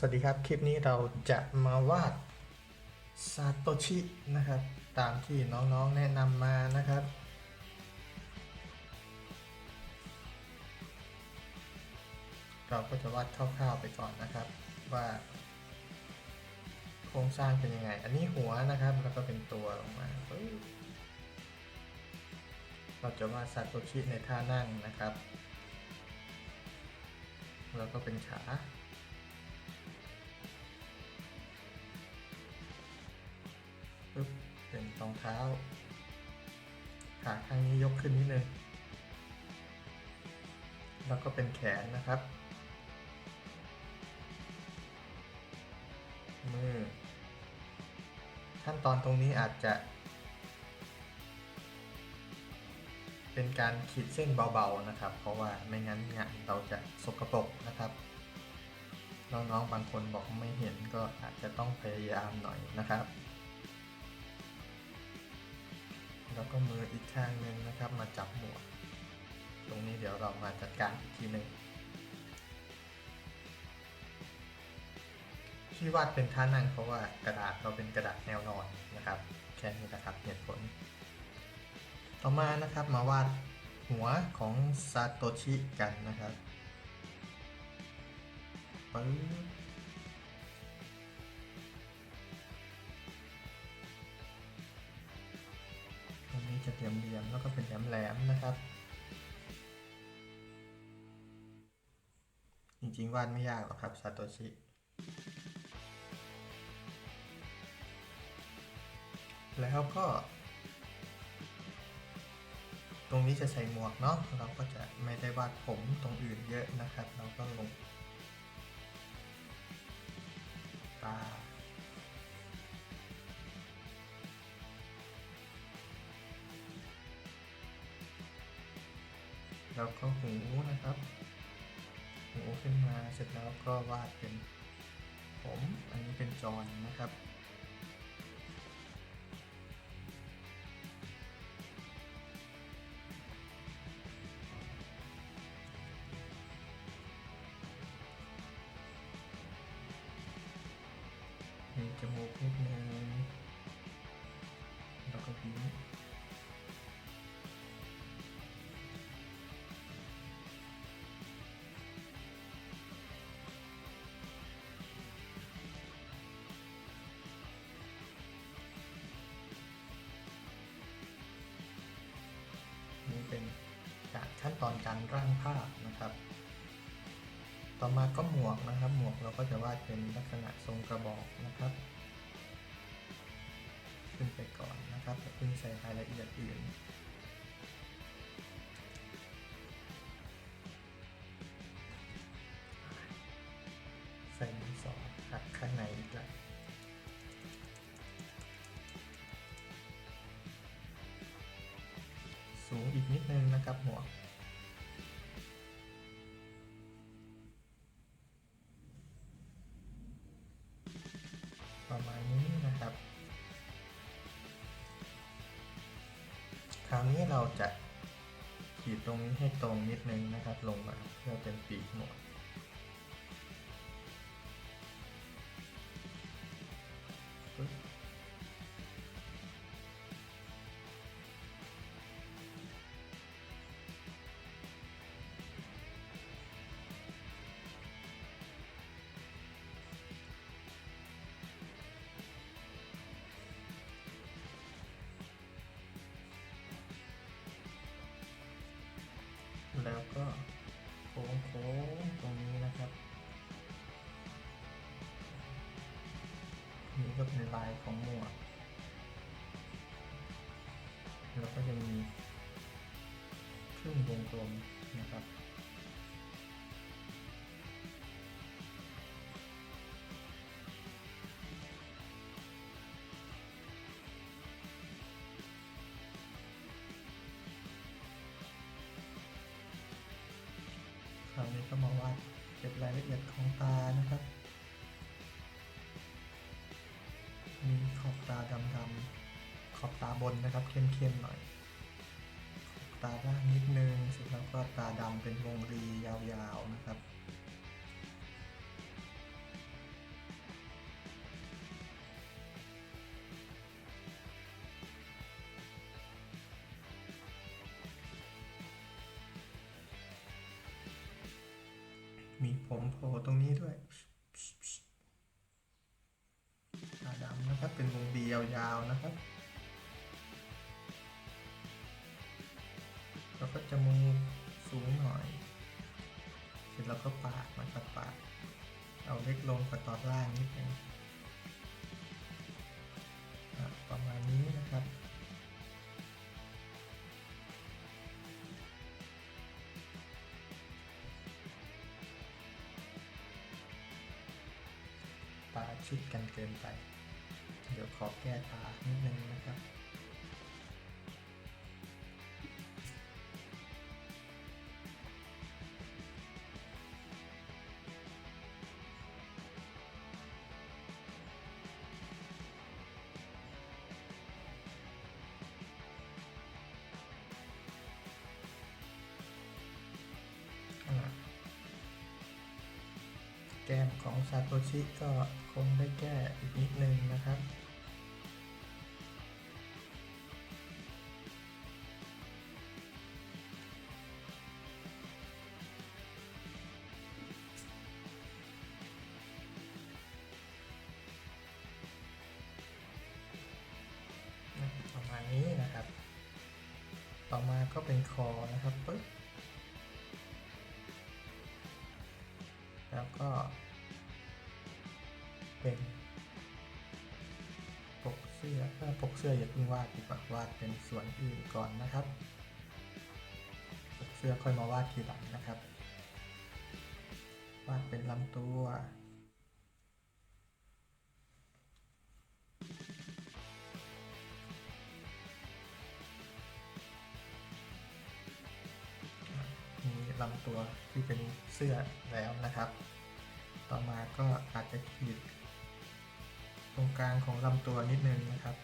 สวัสดีครับ คลิปนี้เราจะมาวาดซาโตชินะครับ ตามที่น้องๆแนะนำมานะครับ เราก็จะวาดคร่าวๆไปก่อนนะครับ ว่า โครงสร้างเป็นยังไง อันนี้หัวนะครับ แล้วก็เป็นตัวลงมา เราจะวาดซาโตชิในท่านั่งนะครับ แล้วก็เป็นขา เป็นรองเท้าขาข้างนี้ยกขึ้นนิดนึง แล้วก็เป็นแขนนะครับ มือ ขั้นตอนตรงนี้อาจจะ เป็นการขีดเส้นเบาๆนะครับ เพราะว่าไม่งั้นงานเราจะสกปรกนะครับ น้องๆบางคนบอกไม่เห็นก็อาจจะต้องพยายามหน่อยนะครับ แล้วก็มืออีกข้างหนึ่งนะครับ มาจับหมวก ตรงนี้เดี๋ยวเรามาจัดการอีกทีหนึ่งที่วาดเป็นท่านั่งเพราะว่ากระดาษเราเป็นกระดาษแนวนอนนะครับ แค่นี้นะครับเหตุผล ต่อมานะครับมาวาดหัวของซาโตชิกันนะครับปึ๊บ ตรงนี้จะเหลี่ยมๆแล้วก็เป็นแหลมๆนะครับ จริงๆวาดไม่ยากหรอกครับซาโตชิแล้วก็ ตรงนี้จะใส่หมวกเนาะเราก็จะไม่ได้วาดผมตรงอื่นเยอะนะครับ เราก็ลงตา แล้วก็หูนะครับ หูขึ้นมาเสร็จแล้วก็วาดเป็นผม อันนี้เป็นจอนนะครับมีจมูกนิดนึงแล้วก็ยิ้ม ตอนการร่างภาพนะครับ ต่อมาก็หมวกนะครับ หมวกเราก็จะวาดเป็นลักษณะทรงกระบอกนะครับ ขึ้นไปก่อนนะครับเพิ่งใส่รายละเอียดอื่น คราวนี้เราจะขีดตรงนี้ให้ตรงนิดนึงนะครับ ลงมาเพื่อเป็นปีกหมว แล้วก็โค้งโค้งตรงนี้นะครับนี่ก็เป็นลายของหมวกแล้วก็จะมีครึ่งวงกลมนะครับ ก็มาวาดเก็บรายละเอียดของตานะครับ มีขอบตาดำๆขอบตาบนนะครับเข้มๆหน่อยตาล่างนิดนึงเสร็จแล้วก็ตาดำเป็นวงรียาวๆนะครับ แล้วก็ปากนะครับปากเอาเล็กลงกว่าตอนล่างนิดนึงอะประมาณนี้นะครับตาชิดกันเกินไป เดี๋ยวขอแก้ตานิดนึงนะครับ แก้มของซาโตชิก็คงได้แก้อีกนิดนึงนะครับประมาณนี้นะครับ ต่อมาก็เป็นคอนะครับปึ๊บ แล้วก็ เป็นปกเสื้อถ้าปกเสื้ออย่าเพิ่งวาดดีกว่าวาดเป็นส่วนอื่นก่อนนะครับปกเสื้อค่อยมาวาดทีหลังนะครับ วาดเป็นลำตัวมีลำตัวที่เป็นเสื้อแล้วนะครับ ต่อมาก็อาจจะขีด ตรงกลางของลำตัวนิดนึงนะครับ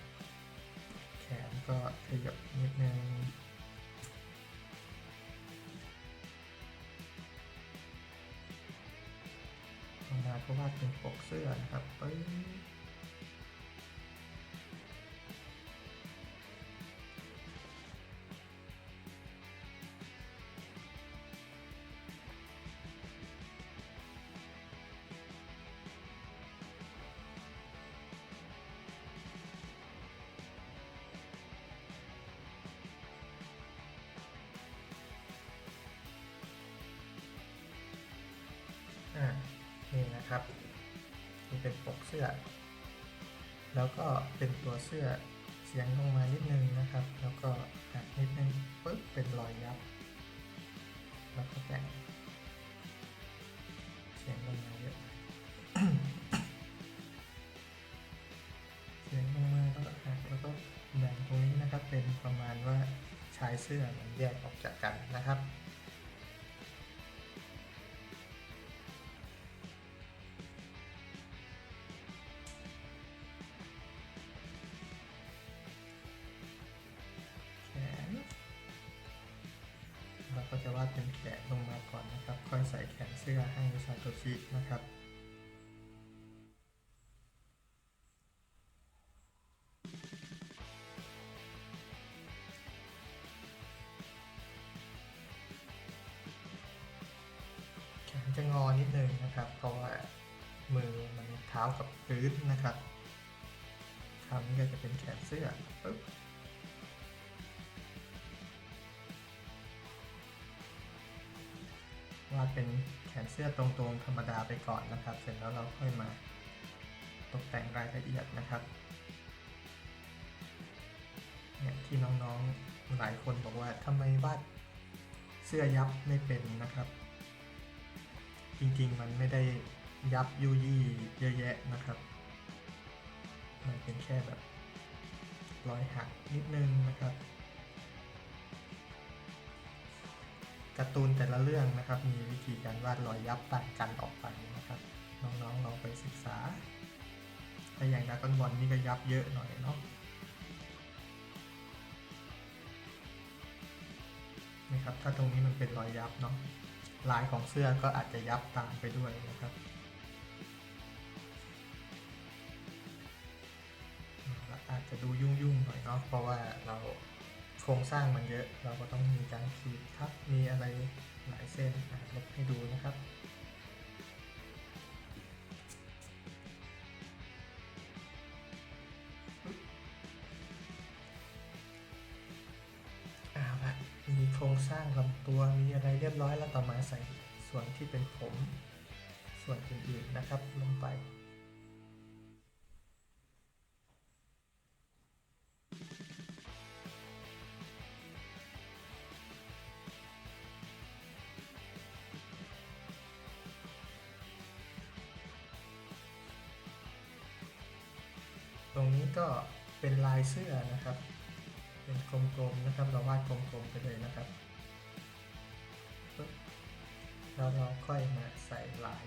แขนก็ขยับนิดนึงต่อมาก็วาดเป็นปกเสื้อนะครับปึ๊บ นะครับนี่เป็นปกเสื้อ แล้วก็เป็นตัวเสื้อเสียงลงมานิดนึงนะครับ แล้วก็หักนิดนึงปึ๊บเป็นรอยยับ แล้วก็แต่งเสียงลงมาเยอะเสียงลงมาแล้วก็หักแล้วก็แบ่งตรงนี้นะครับ เป็นประมาณว่าชายเสื้อมันแยกออกจากกันนะครับ โตชินะครับแขนจะงอนิดนึงนะครับ เพราะว่ามือมันเท้ากับพื้นนะครับคราวนี้ก็จะเป็นแขนเสื้อปึ๊บ วาดเป็นแขนเสื้อตรงๆธรรมดาไปก่อนนะครับ เสร็จแล้วเราค่อยมาตกแต่งรายละเอียดนะครับเนี่ยที่น้องๆหลายคนบอกว่าทำไมวาดเสื้อยับไม่เป็นนะครับ จริงๆมันไม่ได้ยับยุยี่เยอะแยะนะครับ มันเป็นแค่แบบรอยหักนิดนึงนะครับ การ์ตูนแต่ละเรื่องนะครับ มีวิธีการวาดรอยยับต่างกันออกไปนะครับ น้องๆลองไปศึกษาถ้าอย่างดรากอนบอลนี่ก็ยับเยอะหน่อยเนาะนะครับ ถ้าตรงนี้มันเป็นรอยยับเนาะลายของเสื้อก็อาจจะยับตามไปด้วยนะครับอาจจะดูยุ่งๆหน่อยเนาะเพราะว่าเรา โครงสร้างมันเยอะ เราก็ต้องมีการขีดทับมีอะไรหลายเส้นลบให้ดูนะครับมีโครงสร้างลำตัวมีอะไรเรียบร้อยแล้วต่อมาใส่ส่วนที่เป็นผม ส่วนอื่นๆนะครับลงไป ตรงนี้ก็เป็นลายเสื้อนะครับ เป็นกลมๆนะครับ เราวาดกลมๆไปเลยนะครับแล้วเราค่อยมาใส่ลาย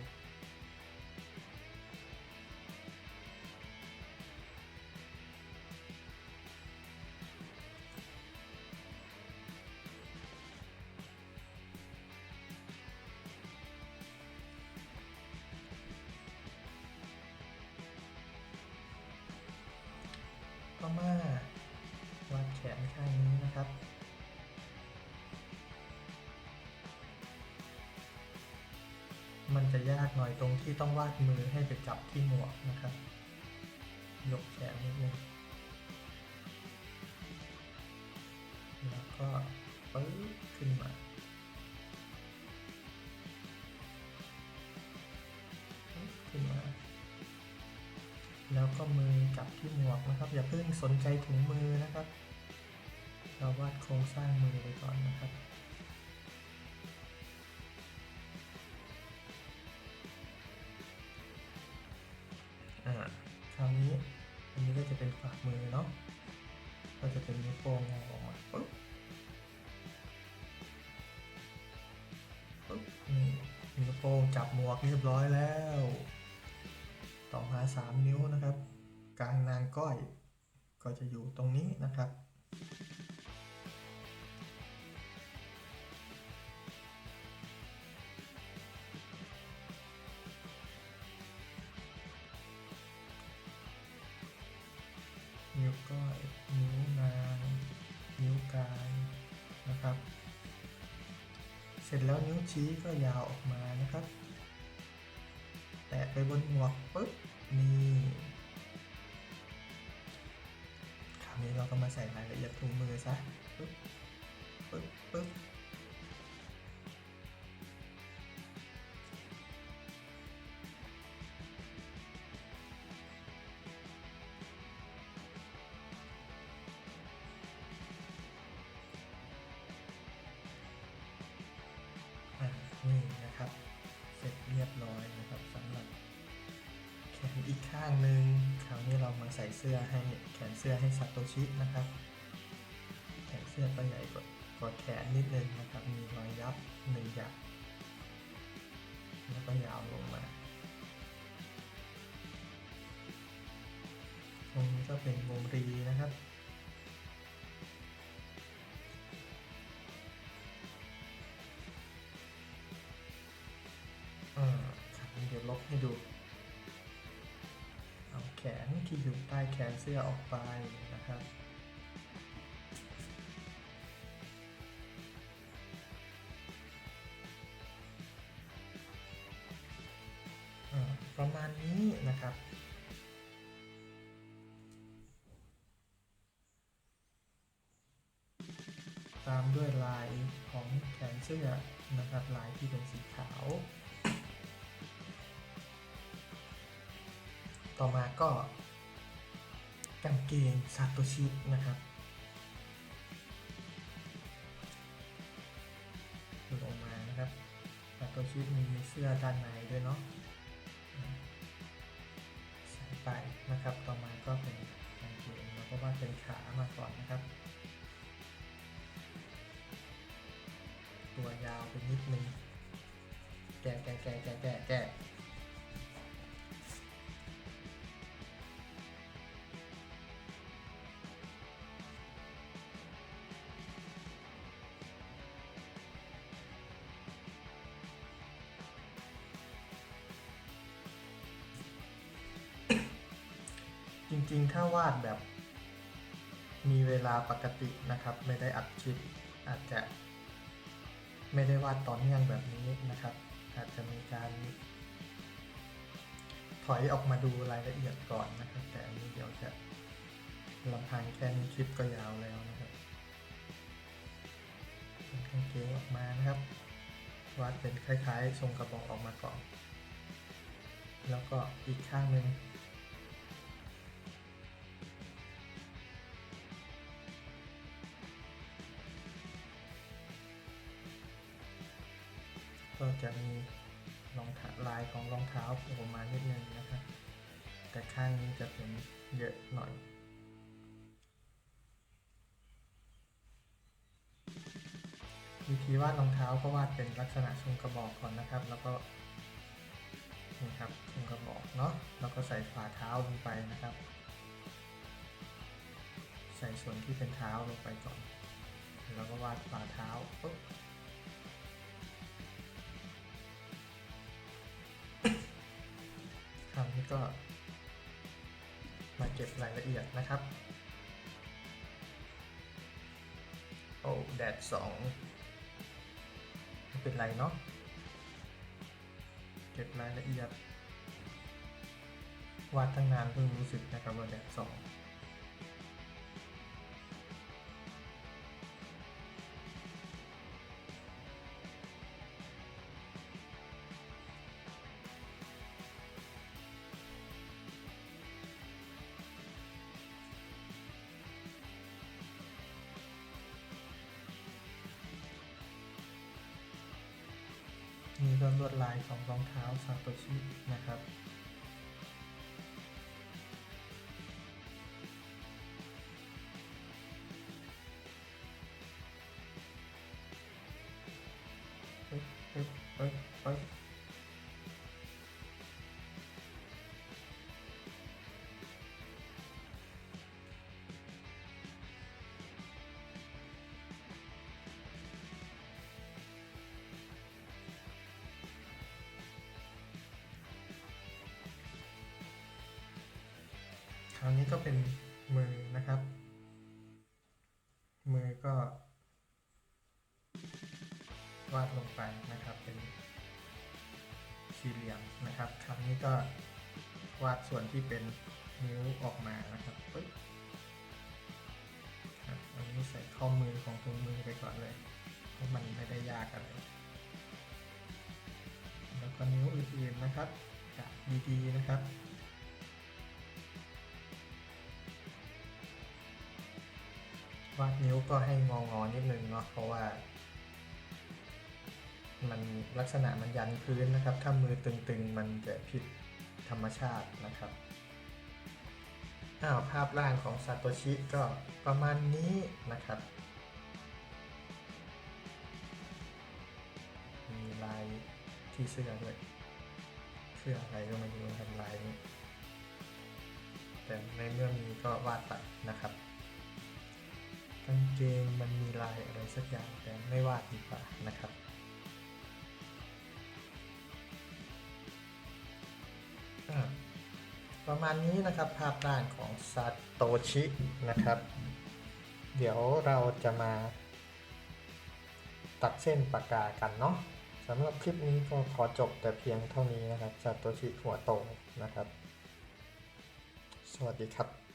นข้างนี้นะครับ มันจะยากหน่อยตรงที่ต้องวาดมือให้ไปจับที่หมวกนะครับ ยกแขนนิดนึงแล้วก็ปื๊บขึ้นมาขึ้นมา แล้วก็มือจับที่หมวกนะครับ อย่าเพิ่งสนใจถุงมือนะครับ เราวาดโครงสร้างมือไปก่อนนะครับอ่าคราวนี้อันนี้ก็จะเป็นฝ่ามือเนาะก็จะเป็นนิ้วโป้งงอออกมาปึ๊บปึ๊บนี่นิ้วโป้งจับหมวกเรียบร้อยแล้ว ต่อมาสามนิ้วนะครับ กลางนางก้อย ก็จะอยู่ตรงนี้นะครับ นิ้วก้อยนิ้วนางนิ้วกลางนะครับ เสร็จแล้วนิ้วชี้ก็ยาวออกมานะครับ แตะไปบนหมวกปุ๊บนี่คราวนี้เราก็มาใส่รายละเอียดถุงมือซะปุ๊บปุ๊บปุ๊บ นี่นะครับ เสร็จเรียบร้อยนะครับสำหรับแขนอีกข้างหนึ่งคราวนี้เรามาใส่เสื้อให้แขนเสื้อให้ซาโตชินะครับ แขนเสื้อก็ใหญ่กว่ากว่าแขนนิดนึงนะครับ มีรอยยับหนึ่งอย่างแล้วก็ยาวลงมาตรงนี้ก็เป็นวงรีนะครับ ให้ดู เอาแขนที่อยู่ใต้แขนเสื้อออกไปนะครับอ่าประมาณนี้นะครับ ตามด้วยลายของแขนเสื้อนะครับลายที่เป็นสีขาว ต่อมาก็กางเกงซาโตชินะครับลงมานะครับซาโตชิมีเสื้อด้านในด้วยเนาะใส่ไปนะครับ ต่อมาก็เป็นกางเกงแล้วก็ว่าเป็นขามาก่อนนะครับ ตัวยาวไปนิดนึงแกะแกะแกะแกะแกะแก ริงๆ ถ้าวาดแบบ มีเวลาปกตินะครับ ไม่ได้อัดคลิปอาจจะไม่ได้วาดต่อเนื่องแบบนี้นะครับ อาจจะมีการถอยออกมาดูรายละเอียดก่อนนะครับ แต่อันนี้เดี๋ยวจะลำพังแค่นี้คลิปก็ยาวแล้วนะครับเป็นกางเกงออกมานะครับวาดเป็นคล้ายๆทรงกระบอกออกมาก่อน แล้วก็อีกข้างหนึ่ง จะมีรองเท้าลายของรองเท้าโผล่มานิดนึงนะครับ แต่ข้างนี้จะเป็นเยอะหน่อยวิธีวาดรองเท้าก็วาดเป็นลักษณะทรงกระบอกก่อนนะครับ แล้วก็นี่ครับทรงกระบอกเนาะแล้วก็ใส่ฝ่าเท้าลงไปนะครับ ใส่ส่วนที่เป็นเท้าลงไปก่อน แล้วก็วาดฝ่าเท้าปุ๊บ ก็มาเก็บรายละเอียดนะครับ โอ้แดดสองไม่เป็นไรเนาะ เก็บรายละเอียดวาดตั้งนานเพิ่งรู้สึกนะครับว่าแดดสอง นี่ก็ลวดลายของรองเท้าซาโตชินะครับ คราวนี้ก็เป็นมือนะครับ มือก็ วาดลงไปนะครับเป็นสี่เหลี่ยมนะครับคราวนี้ก็วาดส่วนที่เป็นนิ้วออกมานะครับปึ๊บอันนี้ใส่ข้อมือของตัวมือไปก่อนเลยเพราะมันไม่ได้ยากอะไรแล้วก็นิ้วอื่นๆนะครับดีๆนะครับ วาดนิ้วก็ให้งองๆนิดนึงเนาะเพราะว่า มันลักษณะมันยันพื้นนะครับ ถ้ามือตึงๆ มันจะผิดธรรมชาตินะครับอ้าวภาพร่างของซาโตชิก็ประมาณนี้นะครับมีลายที่เสื้อด้วยเสื้ออะไรก็ไม่รู้ทำลายนี้แต่ในเมื่อมีก็วาดไปนะครับ กางเกงมันมีลายอะไรสักอย่างแต่ไม่วาดดีกว่านะครับ ประมาณนี้นะครับภาพด้านของซาโตชินะครับ เดี๋ยวเราจะมาตัดเส้นปากกากันเนาะสำหรับคลิปนี้ก็ขอจบแต่เพียงเท่านี้นะครับซาโตชิหัวโตนะครับ สวัสดีครับ